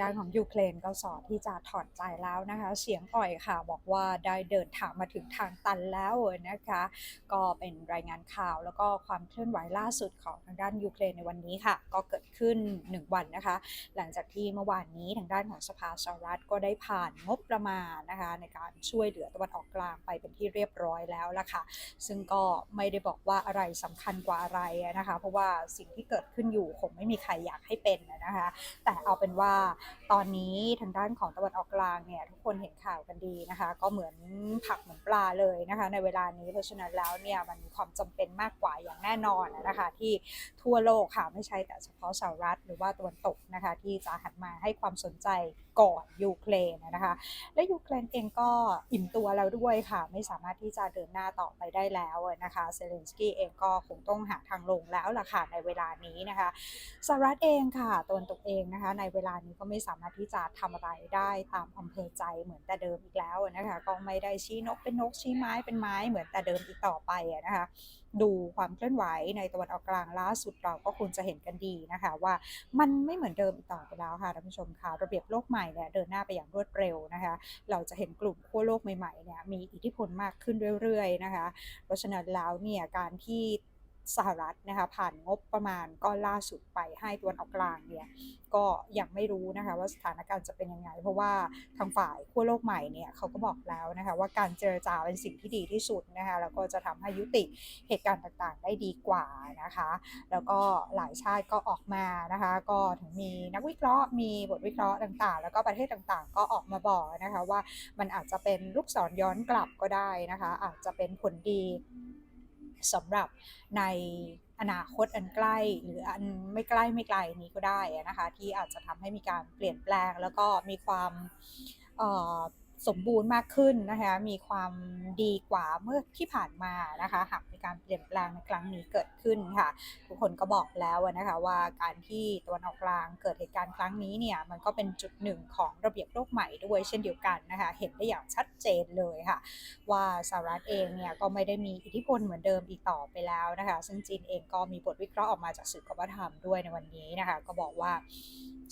ด้านของยูเครนก็สอที่จะถอดใจแล้วนะคะ เสียงอ่อยค่ะบอกว่าได้เดินทางมาถึงทางตันแล้วนะคะ ก็เป็นรายงานข่าวแล้วก็ความเคลื่อนไหวล่าสุดของทางด้านยูเครนในวันนี้ค่ะ ก็เกิดขึ้น 1 วันนะคะ หลังจากที่เมื่อวานนี้ทางด้านของสภาสหรัฐก็ได้ผ่านงบประมาณนะคะในการช่วยเหลือตะวันออกกลางไปเป็นที่เรียบร้อยแล้วละค่ะ ซึ่งก็ไม่ได้บอกว่าอะไรสำคัญกว่าอะไรนะคะ เพราะว่าสิ่งที่เกิดขึ้นอยู่คงไม่มีใครอยากให้เป็นนะคะ แต่เอาเป็นว่าตอนนี้ทางด้านของตะวันออกกลางเนี่ยทุกคนเห็นข่าวกันดีนะคะ ก็เหมือนผักเหมือน ลาเลยนะคะในเวลานี้เพราะฉะนั้นแล้วเนี่ยมันมีความจำเป็นมากกว่าอย่างแน่นอนนะคะ ที่ทั่วโลกค่ะไม่ใช่แต่เฉพาะสหรัฐหรือว่าตะวันตกนะคะที่จะหันมาให้ความสนใจก่อนยูเครนนะคะ และยูเครนเองก็อิ่มตัวแล้วด้วยค่ะ ไม่สามารถที่จะเดินหน้าต่อไปได้แล้วนะคะเซเลนสกี้เองก็คงต้องหาทางลงแล้วล่ะค่ะในเวลานี้นะคะสหรัฐเองค่ะตะวันตกเองนะคะ ในเวลานี้ก็ไม่สามารถที่จะทำอะไรได้ตามอำเภอใจเหมือนแต่เดิมอีกแล้วนะคะก็ไม่ได้ชี้นกเป็นนกชี้ไม้เป็นไม้เหมือนแต่เดิมอีกต่อไปนะคะดูความเคลื่อนไหวในตะวันออกกลางล่าสุดเราก็คงจะเห็นกันดีนะคะว่ามันไม่เหมือนเดิมอีกต่อไปแล้วค่ะท่านผู้ชมค่ะระเบียบโลกใหม่เนี่ยเดินหน้าไปอย่างรวดเร็วนะคะเราจะเห็นกลุ่มขั้วโลกใหม่ๆเนี่ยมีอิทธิพลมากขึ้นเรื่อยๆนะคะเพราะฉะนั้นแล้วเนี่ยการที่ สหรัฐนะคะผ่านงบประมาณก้อนล่าสุดไปให้ตะวันออกกลางเนี่ยก็ยังไม่รู้นะคะว่าสถานการณ์จะเป็นยังไง เพราะว่าทางฝ่ายขั้วโลกใหม่เนี่ยเขาก็บอกแล้วนะคะว่าการเจรจาเป็นสิ่งที่ดีที่สุดนะคะแล้วก็จะทำให้ยุติเหตุการณ์ต่างๆ ได้ดีกว่านะคะ แล้วก็หลายชาติก็ออกมานะคะก็ถึงมีนักวิเคราะห์มีบทวิเคราะห์ต่างๆ แล้วก็ประเทศต่างๆ ก็ออกมาบอกนะคะว่ามันอาจจะเป็นลูกศรย้อนกลับก็ได้นะคะ อาจจะเป็นผลดี สำหรับในอนาคตอันใกล้หรืออันไม่ใกล้ไม่ไกลนี้ก็ได้นะคะ ที่อาจจะทำให้มีการเปลี่ยนแปลงแล้วก็มีความเสมบูรณ์มากขึ้นนะคะมีความดีกว่าเมื่อที่ผ่านมานะคะหากมีการเปลี่ยนแปลงในครั้งนี้เกิดขึ้นค่ะ ทุกคนก็บอกแล้วนะคะว่าการที่ตะวันออกกลางเกิดเหตุการณ์ครั้งนี้เนี่ยมันก็เป็นจุดหนึ่งของระเบียบโลกใหม่ด้วยเช่นเดียวกันนะคะเห็นได้อย่างชัดเจนเลยค่ะ ว่าสหรัฐเองเนี่ยก็ไม่ได้มีอิทธิพลเหมือนเดิมอีกต่อไปแล้วนะคะ ซึ่งจีนเองก็มีบทวิเคราะห์ออกมาจากสื่อกบธรรมด้วยในวันนี้นะคะ ก็บอกว่า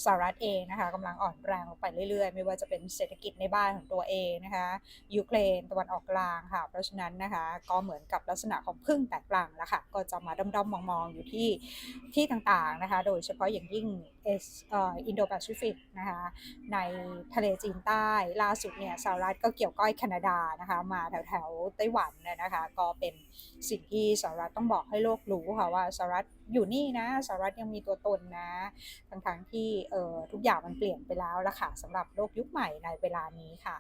สหรัฐเองนะคะกำลังอ่อนแรงลงไปเรื่อยๆ ไม่ว่าจะเป็นเศรษฐกิจในบ้านของตัวเองนะคะ ยูเครนตะวันออกกลางค่ะ เพราะฉะนั้นนะคะ ก็เหมือนกับลักษณะของพึ่งแตกกลางแล้วค่ะ ก็จะมาด้อมๆมองๆอยู่ที่ที่ต่างๆนะคะ โดยเฉพาะอย่างยิ่ง เอสอินโดแปซิฟิกนะคะในทะเลจีนใต้ล่าสุดเนี่ยสหรัฐก็เกี่ยวก้อยแคนาดานะคะมาแถวแถวไต้หวันนะคะก็เป็นสิ่งที่สหรัฐต้องบอกให้โลกรู้ค่ะว่าสหรัฐอยู่นี่นะสหรัฐยังมีตัวตนนะทั้งๆที่เออทุกอย่างมันเปลี่ยนไปแล้วละค่ะสำหรับโลกยุคใหม่ในเวลานี้ค่ะ